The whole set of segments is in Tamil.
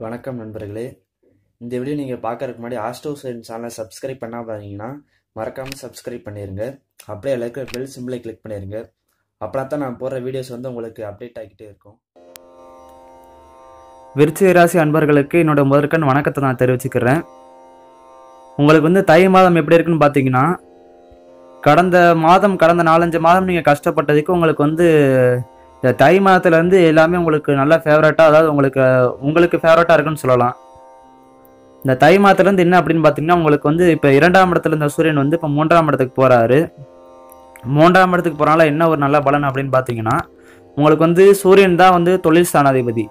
வணக்கம் நண்பர்களே. இந்த வீடியோ நீங்கள் பார்க்கறதுக்கு முன்னாடி ஆஸ்டோ சைன் சேனலை சப்ஸ்கிரைப் பண்ணாம இருந்தீங்கன்னா மறக்காமல் சப்ஸ்கிரைப் பண்ணிடுங்க அப்படியே எல்லாருக்கும் பெல் சிம்பிளை கிளிக் பண்ணிடுங்க அப்படின்னா தான் நான் போடுற வீடியோஸ் வந்து உங்களுக்கு அப்டேட் ஆகிக்கிட்டே இருக்கும். விருச்சிக ராசி அன்பர்களுக்கு என்னோட முதற்கண் வணக்கத்தை நான் தெரிவிச்சுக்கிறேன். உங்களுக்கு வந்து தை மாதம் எப்படி இருக்குன்னு பார்த்தீங்கன்னா கடந்த மாதம் கடந்த நாலஞ்சு மாதம் நீங்கள் கஷ்டப்பட்டதுக்கு உங்களுக்கு வந்து இந்த தை மாதத்துலேருந்து எல்லாமே உங்களுக்கு நல்ல ஃபேவரட்டாக அதாவது உங்களுக்கு உங்களுக்கு ஃபேவரட்டாக இருக்குன்னு சொல்லலாம். இந்த தை மாதத்துலேருந்து என்ன அப்படின்னு பார்த்தீங்கன்னா உங்களுக்கு வந்து இப்போ இரண்டாம் இடத்துல இருந்த சூரியன் வந்து இப்போ மூன்றாம் இடத்துக்கு போகிறாரு மூன்றாம் இடத்துக்கு போகிறனால என்ன ஒரு நல்ல பலன் அப்படின்னு பார்த்தீங்கன்னா உங்களுக்கு வந்து சூரியன் தான் வந்து தொழில் ஸ்தானாதிபதி.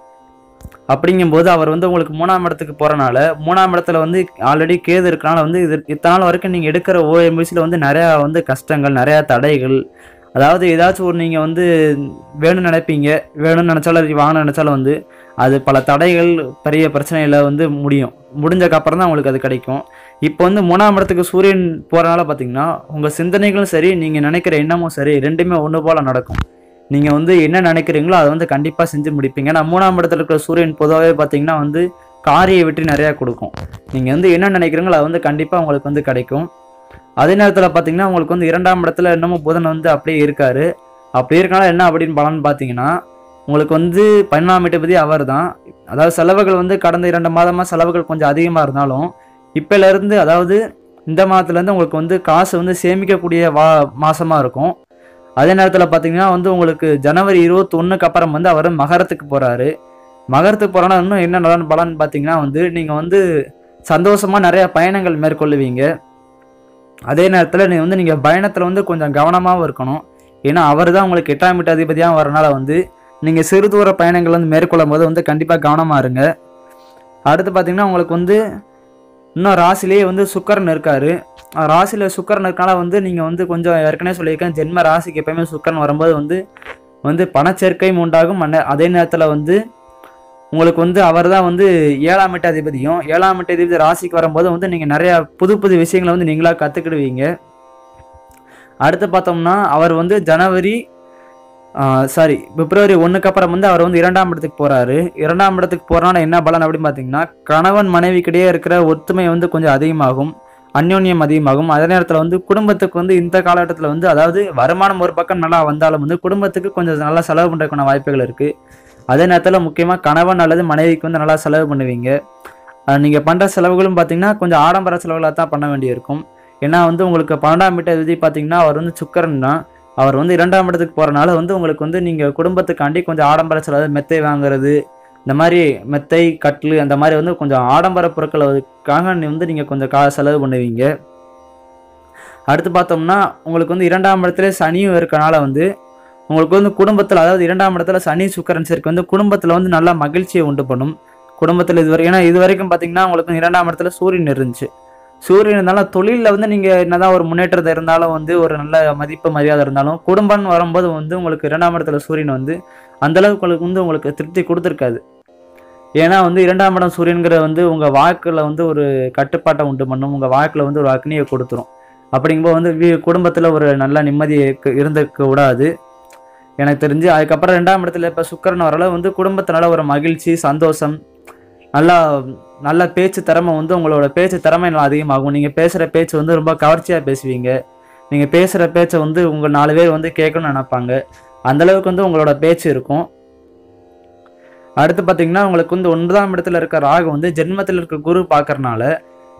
அப்படிங்கும்போது அவர் வந்து உங்களுக்கு மூணாம் இடத்துக்கு போகிறனால மூணாம் இடத்துல வந்து ஆல்ரெடி கேது இருக்கனால வந்து இது இத்தனை நாள் வரைக்கும் நீங்கள் எடுக்கிற ஓஎம்பிசியில் வந்து நிறையா வந்து கஷ்டங்கள் நிறையா தடைகள் அதாவது ஏதாச்சும் ஒரு நீங்கள் வந்து வேணும்னு நினைப்பீங்க வேணும்னு நினச்சாலும் அது வாங்கணும்னு நினச்சாலும் வந்து அது பல தடைகள் பெரிய பிரச்சனையில் வந்து முடியும். முடிஞ்சக்கப்புறம் தான் உங்களுக்கு அது கிடைக்கும். இப்போ வந்து மூணாம் இடத்துக்கு சூரியன் போகிறனால பார்த்தீங்கன்னா உங்கள் சிந்தனைகளும் சரி நீங்கள் நினைக்கிற எண்ணமும் சரி ரெண்டுமே ஒன்று போல் நடக்கும். நீங்கள் வந்து என்ன நினைக்கிறீங்களோ அதை வந்து கண்டிப்பாக செஞ்சு முடிப்பீங்க. ஏன்னா மூணாம் இடத்துல இருக்கிற சூரியன் பொதுவாகவே பார்த்தீங்கன்னா வந்து காரிய வெற்றி நிறையா கொடுக்கும். நீங்கள் வந்து என்ன நினைக்கிறீங்களோ அது வந்து கண்டிப்பாக உங்களுக்கு வந்து கிடைக்கும். அதே நேரத்தில் பார்த்தீங்கன்னா உங்களுக்கு வந்து இரண்டாம் இடத்துல இன்னமும் புதன் வந்து அப்படியே இருக்காரு. அப்படி இருக்கனால என்ன அப்படின்னு பலன் பார்த்தீங்கன்னா உங்களுக்கு வந்து பதினாம் இடபதி அவர் தான். அதாவது செலவுகள் வந்து கடந்த இரண்டு மாதமாக செலவுகள் கொஞ்சம் அதிகமாக இருந்தாலும் இப்போலேருந்து அதாவது இந்த மாதத்துலேருந்து உங்களுக்கு வந்து காசு வந்து சேமிக்கக்கூடிய வா மாதமாக இருக்கும். அதே நேரத்தில் பார்த்தீங்கன்னா வந்து உங்களுக்கு ஜனவரி இருபத்தொன்னுக்கு அப்புறம் வந்து அவர் மகரத்துக்கு போகிறாரு மகரத்துக்கு போகிறோன்னா இன்னும் என்ன நலன் பலன் பார்த்தீங்கன்னா வந்து நீங்கள் வந்து சந்தோஷமாக நிறையா பயணங்கள் மேற்கொள்ளுவீங்க. அதே நேரத்தில் நீ வந்து நீங்கள் பயணத்தில் வந்து கொஞ்சம் கவனமாகவும் இருக்கணும். ஏன்னா அவர் தான் உங்களுக்கு எட்டாம் வீட்டு அதிபதியாக வரனால வந்து நீங்கள் சிறு தூர பயணங்கள் வந்து மேற்கொள்ளும் போது வந்து கண்டிப்பாக கவனமாக இருங்க. அடுத்து பார்த்தீங்கன்னா உங்களுக்கு வந்து இன்னும் ராசிலேயே வந்து சுக்கரன் இருக்கார். ராசியில் சுக்கரன் இருக்கனால வந்து நீங்கள் வந்து கொஞ்சம் ஏற்கனவே சொல்லியிருக்கேன் ஜென்ம ராசிக்கு எப்பயுமே சுக்கரன் வரும்போது வந்து வந்து பணச்சேர்க்கையும் உண்டாகும். அதே நேரத்தில் வந்து உங்களுக்கு வந்து அவர் தான் வந்து ஏழாம் எட்டு அதிபதியும் ஏழாம் எட்டு அதிபதி ராசிக்கு வரும்போது வந்து நீங்கள் நிறையா புது புது விஷயங்களை வந்து நீங்களாக கற்றுக்கிடுவீங்க அடுத்து பார்த்தோம்னா அவர் வந்து ஜனவரி சாரி பிப்ரவரி ஒன்றுக்கு அப்புறம் வந்து அவர் வந்து இரண்டாம் இடத்துக்கு போகிறாரு இரண்டாம் இடத்துக்கு போகிறனால என்ன பலன் அப்படின்னு பார்த்தீங்கன்னா கணவன் மனைவிக்கிடையே இருக்கிற ஒத்துமை வந்து கொஞ்சம் அதிகமாகும் அந்யோன்யம் அதிகமாகும். அதே நேரத்தில் வந்து குடும்பத்துக்கு வந்து இந்த காலகட்டத்தில் வந்து அதாவது வருமானம் ஒரு பக்கம் நல்லா வந்தாலும் வந்து குடும்பத்துக்கு கொஞ்சம் நல்லா செலவு பண்ணுறதுக்கான வாய்ப்புகள் இருக்குது அதே நேரத்தில் முக்கியமாக கணவன் அல்லது மனைவிக்கு வந்து நல்லா செலவு பண்ணுவீங்க. நீங்கள் பண்ணுற செலவுகளும் பார்த்தீங்கன்னா கொஞ்சம் ஆடம்பர செலவுகளாக தான் பண்ண வேண்டியிருக்கும். ஏன்னா வந்து உங்களுக்கு பன்னெண்டாம் வீட்டை விதி பார்த்தீங்கன்னா அவர் வந்து சுக்கரன் தான். அவர் வந்து இரண்டாம் இடத்துக்கு போகிறனால வந்து உங்களுக்கு வந்து நீங்கள் குடும்பத்துக்காண்டி கொஞ்சம் ஆடம்பர செலவு மெத்தை வாங்குறது இந்த மாதிரி மெத்தை கட்டில் அந்த மாதிரி வந்து கொஞ்சம் ஆடம்பர பொருட்களுக்காக நீ வந்து நீங்கள் கொஞ்சம் கா செலவு பண்ணுவீங்க. அடுத்து பார்த்தோம்னா உங்களுக்கு வந்து இரண்டாம் இடத்துல சனியும் இருக்கனால வந்து உங்களுக்கு வந்து குடும்பத்தில் அதாவது இரண்டாம் இடத்துல சனி சுக்கரன் சேர்க்கை வந்து குடும்பத்தில் வந்து நல்லா மகிழ்ச்சியை உண்டு பண்ணும். குடும்பத்தில் இதுவரை ஏன்னா இது வரைக்கும் பார்த்தீங்கன்னா உங்களுக்கு இரண்டாம் இடத்துல சூரியன் இருந்துச்சு. சூரியன் இருந்தாலும் தொழிலில் வந்து நீங்கள் என்னதான் ஒரு முன்னேற்றத்தை இருந்தாலும் வந்து ஒரு நல்ல மதிப்பு மரியாதை இருந்தாலும் குடும்பம்னு வரும்போது வந்து உங்களுக்கு இரண்டாம் இடத்துல சூரியன் வந்து அந்தளவுக்கு உங்களுக்கு வந்து உங்களுக்கு திருப்தி கொடுத்துருக்காது. ஏன்னா வந்து இரண்டாம் இடம் சூரியன்கிற வந்து உங்கள் வாக்கில் வந்து ஒரு கட்டுப்பாட்டை உண்டு பண்ணும். உங்கள் வாக்கில் வந்து ஒரு அக்னியை கொடுத்துரும். அப்படிங்கும்போது வந்து வீ குடும்பத்தில் ஒரு நல்ல நிம்மதி இருந்திருக்க கூடாது. எனக்கு தெரிஞ்சு அதுக்கப்புறம் ரெண்டாம் இடத்துல இப்போ சுக்கரன் வரல வந்து குடும்பத்தினால ஒரு மகிழ்ச்சி சந்தோஷம். நல்லா நல்ல பேச்சு திறமை வந்து உங்களோட பேச்சு திறமை நல்லா அதிகமாகும். நீங்கள் பேசுகிற பேச்சு வந்து ரொம்ப கவர்ச்சியாக பேசுவீங்க. நீங்கள் பேசுகிற பேச்சை வந்து உங்கள் நாலு பேர் வந்து கேட்கணும்னு நினைப்பாங்க. அந்தளவுக்கு வந்து உங்களோட பேச்சு இருக்கும். அடுத்து பார்த்தீங்கன்னா உங்களுக்கு வந்து ஒன்பதாம் இடத்துல இருக்க ராகு வந்து ஜென்மத்தில் இருக்க குரு பார்க்கறனால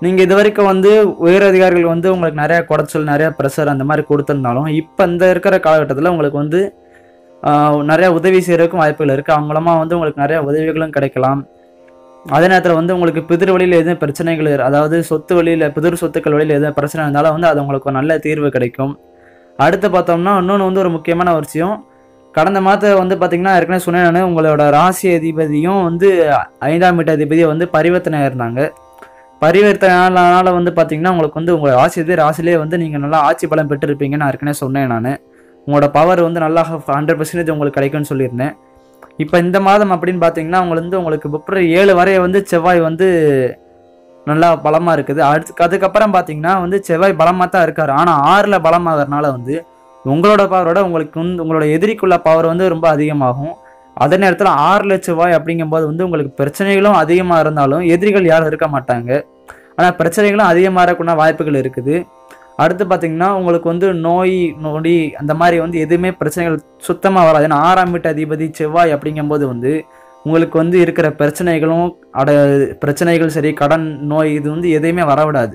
நீங்கள் இது வரைக்கும் வந்து உயரதிகாரிகள் வந்து உங்களுக்கு நிறையா குடைச்சல் நிறையா ப்ரெஷர் அந்த மாதிரி கொடுத்துருந்தாலும் இப்போ இந்த இருக்கிற காலகட்டத்தில் உங்களுக்கு வந்து நிறையா உதவி செய்கிறதுக்கும் வாய்ப்புகள் இருக்குது அவங்க மூலமாக வந்து உங்களுக்கு நிறையா உதவிகளும் கிடைக்கலாம். அதே நேரத்தில் வந்து உங்களுக்கு பிதிர் வழியில் எதுவும் பிரச்சனைகள் அதாவது சொத்து வழியில் பிதிர் சொத்துக்கள் வழியில் எதுவும் பிரச்சனை இருந்தாலும் வந்து அது உங்களுக்கு ஒரு நல்ல தீர்வு கிடைக்கும். அடுத்து பார்த்தோம்னா இன்னொன்று வந்து ஒரு முக்கியமான ஒரு விஷயம். கடந்த மாதத்தை வந்து பார்த்திங்கன்னா ஏற்கனவே சொன்னேன் நான் உங்களோட ராசி அதிபதியும் வந்து ஐந்தாம் வீட்டு அதிபதியும் வந்து பரிவர்த்தனை இருந்தாங்க. பரிவர்த்தனால வந்து பார்த்திங்கன்னா உங்களுக்கு வந்து உங்கள் ராசி அதிபதி ராசிலே வந்து நீங்கள் நல்லா ஆட்சி பலம் பெற்றிருப்பீங்கன்னு நான் ஏற்கனவே சொன்னேன் நான். உங்களோட பவர் வந்து நல்லா ஹண்ட்ரட் பர்சன்டேஜ் உங்களுக்கு கிடைக்கும்னு சொல்லியிருந்தேன். இப்போ இந்த மாதம் அப்படின்னு பார்த்தீங்கன்னா உங்களுக்கு வந்து உங்களுக்கு பிப்ரவரி ஏழு வரை வந்து செவ்வாய் வந்து நல்லா பலமாக இருக்குது. அடுத்து அதுக்கப்புறம் பார்த்தீங்கன்னா வந்து செவ்வாய் பலமாக தான் இருக்கார். ஆனால் ஆறில் பலமாகறனால வந்து உங்களோட பவரோட உங்களுக்கு வந்து உங்களோட எதிரிக்குள்ள பவர் வந்து ரொம்ப அதிகமாகும். அதே நேரத்தில் ஆறு லட்ச ரூபாய் அப்படிங்கும்போது வந்து உங்களுக்கு பிரச்சனைகளும் அதிகமாக இருந்தாலும் எதிரிகள் யாரும் இருக்க மாட்டாங்க. ஆனால் பிரச்சனைகளும் அதிகமாக இருக்கக்கூடிய வாய்ப்புகள் இருக்குது. அடுத்து பார்த்தீங்கன்னா உங்களுக்கு வந்து நோய் நொடி அந்த மாதிரி வந்து எதுவுமே பிரச்சனைகள் சுத்தமாக வராது. ஏன்னா ஆறாம் வீட்டு அதிபதி செவ்வாய் அப்படிங்கும்போது வந்து உங்களுக்கு வந்து இருக்கிற பிரச்சனைகளும் அட பிரச்சனைகள் சரி கடன் நோய் இது வந்து எதையுமே வரவிடாது.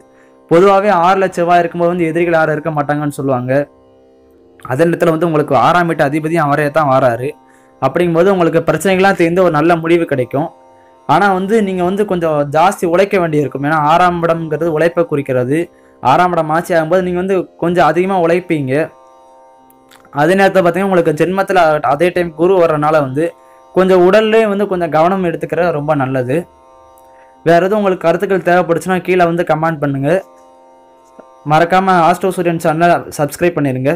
பொதுவாகவே ஆறில் செவ்வாய் இருக்கும்போது வந்து எதிரிகள் யாரும் இருக்க மாட்டாங்கன்னு சொல்லுவாங்க. அதே நேரத்தில் வந்து உங்களுக்கு ஆறாம் வீட்டு அதிபதி அவரே தான் வராரு. அப்படிங்கும்போது உங்களுக்கு பிரச்சனைகள்லாம் தெரிந்து ஒரு நல்ல முடிவு கிடைக்கும். ஆனால் வந்து நீங்கள் வந்து கொஞ்சம் ஜாஸ்தி உழைக்க வேண்டியிருக்கும். ஏன்னா ஆறாம் இடம்ங்கிறது உழைப்பை குறிக்கிறது. ஆறாம் இடம் ஆட்சி ஆகும்போது நீங்கள் வந்து கொஞ்சம் அதிகமாக உழைப்பீங்க. அதே நேரத்தில் பார்த்தீங்கன்னா உங்களுக்கு ஜென்மத்தில் அதே டைம் குரு வர்றதுனால வந்து கொஞ்சம் உடல்லே வந்து கொஞ்சம் கவனம் எடுத்துக்கிறது ரொம்ப நல்லது. வேறு எதுவும் உங்களுக்கு கருத்துக்கள் தேவைப்படுச்சுன்னா கீழே வந்து கமெண்ட் பண்ணுங்கள் மறக்காமல் ஆஸ்ட்ரோ சூரியன் சேனலை சப்ஸ்கிரைப் பண்ணிடுங்க